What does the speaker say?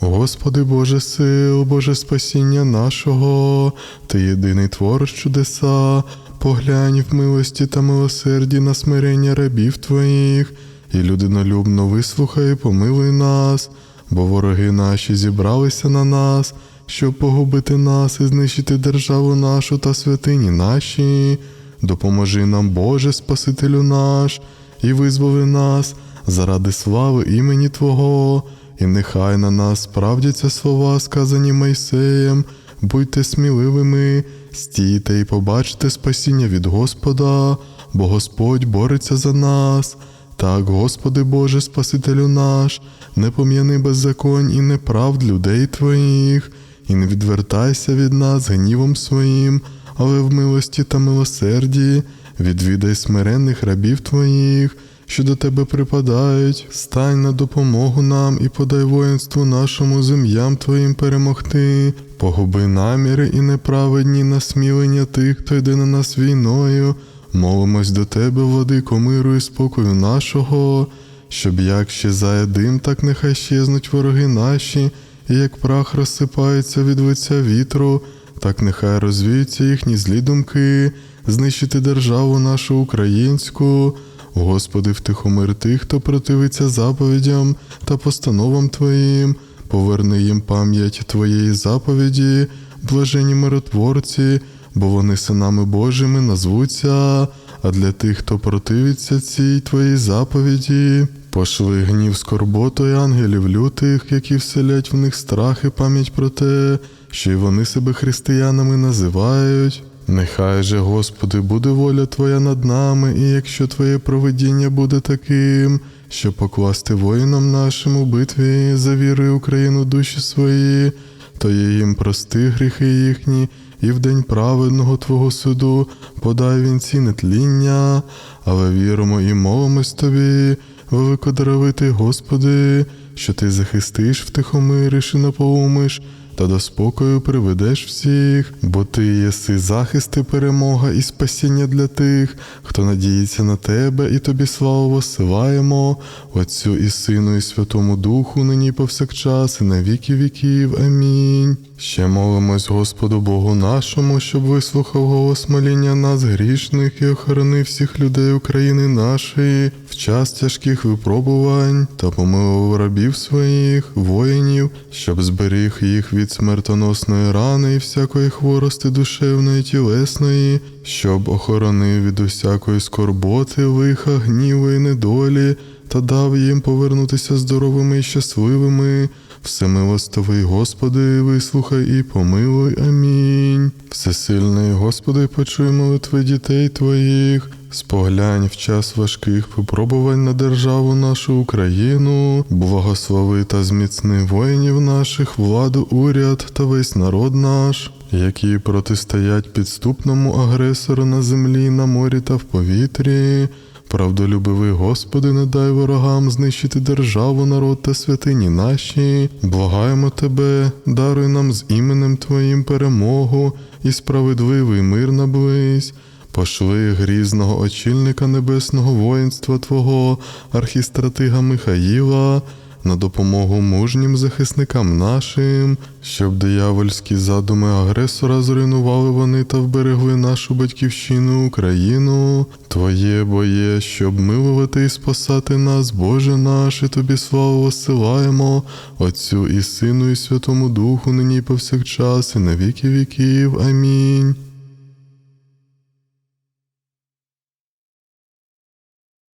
Господи Боже сил, Боже спасіння нашого, Ти єдиний твориш чудеса, поглянь в милості та милосерді на смирення рабів Твоїх, і людинолюбно вислухай, і помилуй нас, бо вороги наші зібралися на нас, щоб погубити нас і знищити державу нашу та святині наші. Допоможи нам, Боже, Спасителю наш, і визволи нас заради слави імені Твого, і нехай на нас справдяться слова, сказані Майсеєм, будьте сміливими, стійте і побачите спасіння від Господа, бо Господь бореться за нас. Так, Господи Боже, Спасителю наш, не пом'яни беззаконь і неправд людей Твоїх, і не відвертайся від нас гнівом своїм, але в милості та милосерді відвідай смиренних рабів Твоїх, що до Тебе припадають, стань на допомогу нам і подай воїнству нашому землям Твоїм перемогти, погуби наміри і неправедні насмілення тих, хто йде на нас війною. Молимось до Тебе, владико миру і спокою нашого, щоб як щезає дим, так нехай щезнуть вороги наші, і як прах розсипається від лиця вітру, так нехай розвіються їхні злі думки, знищити державу нашу українську. Господи, втихомир тих, хто противиться заповідям та постановам Твоїм, поверни їм пам'ять Твоєї заповіді, блажені миротворці, бо вони синами Божими назвуться, а для тих, хто противиться цій Твоїй заповіді, пошли гнів скорботу і ангелів лютих, які вселять в них страх і пам'ять про те, що й вони себе християнами називають. Нехай же, Господи, буде воля Твоя над нами, і якщо Твоє провидіння буде таким, що покласти воїнам нашим у битві за вірою Україну душі свої, то є їм прости гріхи їхні, і в день праведного Твого суду подай вінці нетління, але віримо і молимось Тобі, великодоровитий Господи, що Ти захистиш, втихомириш і наповумиш, та до спокою приведеш всіх, бо ти єси захист і перемога і спасіння для тих, хто надіється на тебе, і тобі славу посилаємо, Отцю і Сину, і Святому Духу, нині повсякчас, і на віки віків. Амінь. Ще молимось Господу Богу нашому, щоб вислухав голос моління нас, грішних, і охоронив всіх людей України нашої в час тяжких випробувань та помилував рабів своїх, воїнів, щоб зберіг їх від смертоносної рани і всякої хворости душевної, тілесної, щоб охоронив від усякої скорботи, лиха, гніву і недолі, та дав їм повернутися здоровими і щасливими. Всемилостивий Господи, вислухай і помилуй. Амінь. Всесильний Господи, почуй молитви дітей Твоїх. Споглянь в час важких випробувань на державу нашу Україну, благослови та зміцни воїнів наших, владу, уряд та весь народ наш, які протистоять підступному агресору на землі, на морі та в повітрі. Правдолюбивий Господи, не дай ворогам знищити державу, народ та святині наші. Благаємо Тебе, даруй нам з іменем Твоїм перемогу і справедливий мир наблизь. Пошли грізного очільника небесного воїнства Твого, архістратига Михаїла, на допомогу мужнім захисникам нашим, щоб диявольські задуми агресора зруйнували вони та вберегли нашу батьківщину Україну. Твоє боє, щоб милувати і спасати нас, Боже наш, і тобі славу посилаємо, Отцю і Сину, і Святому Духу, нині і повсякчас, і на віки віків. Амінь.